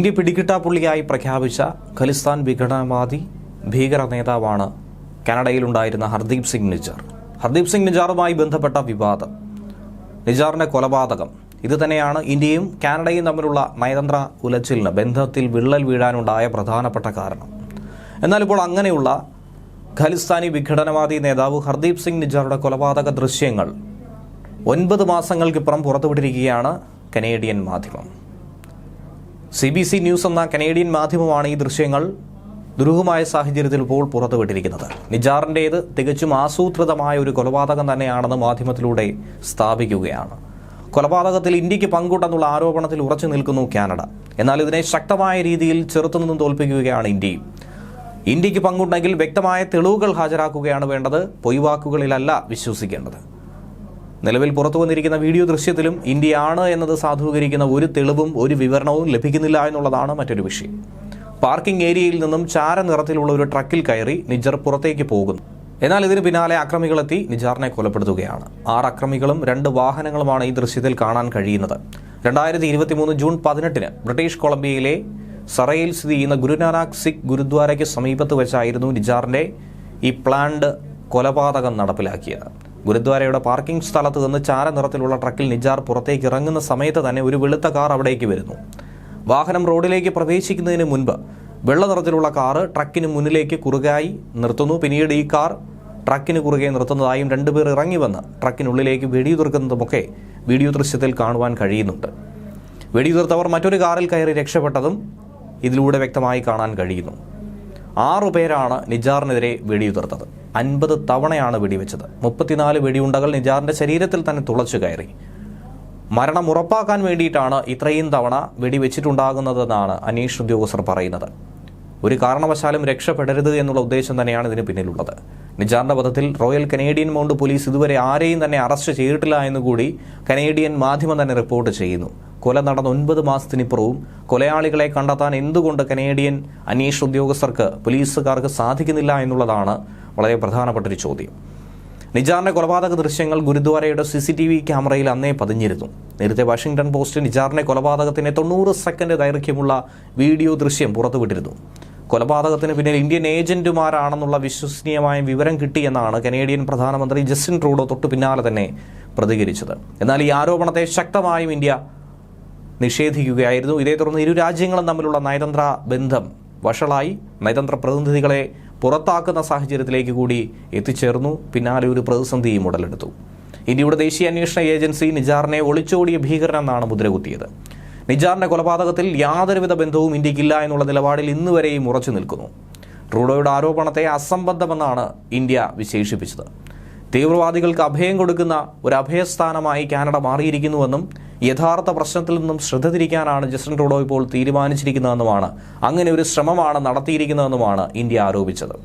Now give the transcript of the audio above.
India പിടികിട്ടാപ്പുള്ളിയായി പ്രഖ്യാപിച്ച ഖലിസ്ഥാൻ വിഘടനവാദി ഭീകര നേതാവാണ് കാനഡയിലുണ്ടായിരുന്ന ഹർദീപ് സിംഗ് നിജാർ. ഹർദീപ് സിംഗ് നിജാറുമായി ബന്ധപ്പെട്ട വിവാദം. നിജാറിന്റെ കൊലപാതകം. ഇത് തന്നെയാണ് ഇന്ത്യയും കാനഡയും തമ്മിലുള്ള നയതന്ത്ര ഉലച്ചിലിന് ബന്ധത്തിൽ വിള്ളൽ വീഴാനുണ്ടായ പ്രധാനപ്പെട്ട കാരണം. എന്നാൽ ഇപ്പോൾ അങ്ങനെയുള്ള ഖലിസ്ഥാനി വിഘടനവാദി നേതാവ് ഹർദീപ് സിംഗ് നിജാറുടെ കൊലപാതക ദൃശ്യങ്ങൾ ഒൻപത് മാസങ്ങൾക്കിപ്പുറം പുറത്തുവിട്ടിരിക്കുകയാണ് കനേഡിയൻ മാധ്യമം. സി ബി സി ന്യൂസ് എന്ന കനേഡിയൻ മാധ്യമമാണ് ഈ ദൃശ്യങ്ങൾ ദുരൂഹമായ സാഹചര്യത്തിൽ ഇപ്പോൾ പുറത്തുവിട്ടിരിക്കുന്നത്. നിജാറിന്റേത് തികച്ചും ആസൂത്രിതമായ ഒരു കൊലപാതകം തന്നെയാണെന്ന് മാധ്യമത്തിലൂടെ സ്ഥാപിക്കുകയാണ്. കൊലപാതകത്തിൽ ഇന്ത്യയ്ക്ക് പങ്കുണ്ടെന്നുള്ള ആരോപണത്തിൽ ഉറച്ചു നിൽക്കുന്നു കാനഡ. എന്നാൽ ഇതിനെ ശക്തമായ രീതിയിൽ ചെറുത്തുനിന്നും തോൽപ്പിക്കുകയാണ് ഇന്ത്യയും. ഇന്ത്യയ്ക്ക് പങ്കുണ്ടെങ്കിൽ വ്യക്തമായ തെളിവുകൾ ഹാജരാക്കുകയാണ് വേണ്ടത് പൊയ്വാക്കുകളിലല്ല വിശ്വസിക്കേണ്ടത്. നിലവിൽ പുറത്തു വന്നിരിക്കുന്ന വീഡിയോ ദൃശ്യത്തിലും ഇന്ത്യയാണ് എന്നത് സാധൂകരിക്കുന്ന ഒരു തെളിവും ഒരു വിവരണവും ലഭിക്കുന്നില്ല എന്നുള്ളതാണ് മറ്റൊരു വിഷയം. പാർക്കിംഗ് ഏരിയയിൽ നിന്നും ചാര നിറത്തിലുള്ള ഒരു ട്രക്കിൽ കയറി നിജർ പുറത്തേക്ക് പോകുന്നു. എന്നാൽ ഇതിന് പിന്നാലെ അക്രമികളെത്തി നിജാറിനെ കൊലപ്പെടുത്തുകയാണ്. ആറ് അക്രമികളും രണ്ട് വാഹനങ്ങളുമാണ് ഈ ദൃശ്യത്തിൽ കാണാൻ കഴിയുന്നത്. രണ്ടായിരത്തി ഇരുപത്തി മൂന്ന് ജൂൺ പതിനെട്ടിന് ബ്രിട്ടീഷ് കൊളംബിയയിലെ സറയിൽ സ്ഥിതി ചെയ്യുന്ന ഗുരുനാനാക് സിഖ് ഗുരുദ്വാരയ്ക്ക് സമീപത്ത് വെച്ചായിരുന്നു നിജാറിന്റെ ഈ പ്ലാൻഡ് കൊലപാതകം നടപ്പിലാക്കിയത്. ഗുരുദ്വാരയുടെ പാർക്കിംഗ് സ്ഥലത്ത് നിന്ന് ചാര നിറത്തിലുള്ള ട്രക്കിൽ നിജാർ പുറത്തേക്ക് ഇറങ്ങുന്ന സമയത്ത് തന്നെ ഒരു വെളുത്ത കാർ അവിടേക്ക് വരുന്നു. വാഹനം റോഡിലേക്ക് പ്രവേശിക്കുന്നതിന് മുൻപ് വെള്ള നിറത്തിലുള്ള കാറ് ട്രക്കിന് മുന്നിലേക്ക് കുറുകായി നിർത്തുന്നു. പിന്നീട് ഈ കാർ ട്രക്കിന് കുറുകെ നിർത്തുന്നതായും രണ്ടുപേർ ഇറങ്ങി വന്ന് ട്രക്കിനുള്ളിലേക്ക് വെടിയുതിർക്കുന്നതുമൊക്കെ വീഡിയോ ദൃശ്യത്തിൽ കാണുവാൻ കഴിയുന്നുണ്ട്. വെടിയുതിർത്തവർ മറ്റൊരു കാറിൽ കയറി രക്ഷപ്പെട്ടതും ഇതിലൂടെ വ്യക്തമായി കാണാൻ കഴിയുന്നു. ആറു പേരാണ് നിജാറിനെതിരെ വെടിയുതിർത്തത്. അൻപത് തവണയാണ് വെടിവെച്ചത്. മുപ്പത്തിനാല് വെടിയുണ്ടകൾ നിജാറിന്റെ ശരീരത്തിൽ തന്നെ തുളച്ചു കയറി. മരണം ഉറപ്പാക്കാൻ വേണ്ടിയിട്ടാണ് ഇത്രയും തവണ വെടിവെച്ചിട്ടുണ്ടാകുന്നതെന്നാണ് അനീഷ് ഉദ്യോഗസ്ഥർ പറയുന്നത്. ഒരു കാരണവശാലും രക്ഷപ്പെടരുത് എന്നുള്ള ഉദ്ദേശം തന്നെയാണ് ഇതിന് പിന്നിലുള്ളത്. നിജാറിന്റെ വധത്തിൽ റോയൽ കനേഡിയൻ മൗണ്ട് പോലീസ് ഇതുവരെ ആരെയും തന്നെ അറസ്റ്റ് ചെയ്തിട്ടില്ല എന്നുകൂടി കനേഡിയൻ മാധ്യമം തന്നെ റിപ്പോർട്ട് ചെയ്യുന്നു. കൊല നടന്ന ഒൻപത് മാസത്തിനിപ്പുറവും കൊലയാളികളെ കണ്ടെത്താൻ എന്തുകൊണ്ട് കനേഡിയൻ അന്വേഷണ ഉദ്യോഗസ്ഥർക്ക് പോലീസുകാർക്ക് സാധിക്കുന്നില്ല എന്നുള്ളതാണ് വളരെ പ്രധാനപ്പെട്ട ഒരു ചോദ്യം. നിജാറിന്റെ കൊലപാതക ദൃശ്യങ്ങൾ ഗുരുദ്വാരയുടെ സി സി ടി വി ക്യാമറയിൽ അന്നേ പതിഞ്ഞിരുന്നു. നേരത്തെ വാഷിംഗ്ടൺ പോസ്റ്റ് നിജാറിന്റെ കൊലപാതകത്തിന് തൊണ്ണൂറ് സെക്കൻഡ് ദൈർഘ്യമുള്ള വീഡിയോ ദൃശ്യം പുറത്തുവിട്ടിരുന്നു. കൊലപാതകത്തിന് പിന്നിൽ ഇന്ത്യൻ ഏജന്റുമാരാണെന്നുള്ള വിശ്വസനീയമായ വിവരം കിട്ടിയെന്നാണ് കനേഡിയൻ പ്രധാനമന്ത്രി ജസ്റ്റിൻ ട്രൂഡോ തൊട്ടു പിന്നാലെ തന്നെ പ്രതികരിച്ചത്. എന്നാൽ ഈ ആരോപണത്തെ ശക്തമായും ഇന്ത്യ നിഷേധിക്കുകയായിരുന്നു. ഇതേ തുടർന്ന് ഇരു രാജ്യങ്ങളും തമ്മിലുള്ള നയതന്ത്ര ബന്ധം വഷളായി. നയതന്ത്ര പ്രതിനിധികളെ പുറത്താക്കുന്ന സാഹചര്യത്തിലേക്ക് കൂടി എത്തിച്ചേർന്നു. പിന്നാലെ ഒരു പ്രതിസന്ധിയും ഉടലെടുത്തു. ഇന്ത്യയുടെ ദേശീയ അന്വേഷണ ഏജൻസി നിജാറിനെ ഒളിച്ചോടിയ ഭീകരനെന്നാണ് മുദ്രകുത്തിയത്. നിജാറിന്റെ കൊലപാതകത്തിൽ യാതൊരുവിധ ബന്ധവും ഇന്ത്യക്കില്ല എന്നുള്ള നിലപാടിൽ ഇന്നുവരെയും ഉറച്ചു നിൽക്കുന്നു. ട്രൂഡോയുടെ ആരോപണത്തെ അസംബന്ധമെന്നാണ് ഇന്ത്യ വിശേഷിപ്പിച്ചത്. തീവ്രവാദികൾക്ക് അഭയം കൊടുക്കുന്ന ഒരു അഭയസ്ഥാനമായി കാനഡ മാറിയിരിക്കുന്നുവെന്നും യഥാർത്ഥ പ്രശ്നത്തിൽ നിന്നും ശ്രദ്ധ തിരിക്കാനാണ് ജസ്റ്റിൻ ട്രൂഡോ ഇപ്പോൾ തീരുമാനിച്ചിരിക്കുന്നതെന്നുമാണ്. അങ്ങനെ ഒരു ശ്രമമാണ് നടത്തിയിരിക്കുന്നതെന്നുമാണ് ഇന്ത്യ ആരോപിച്ചത്.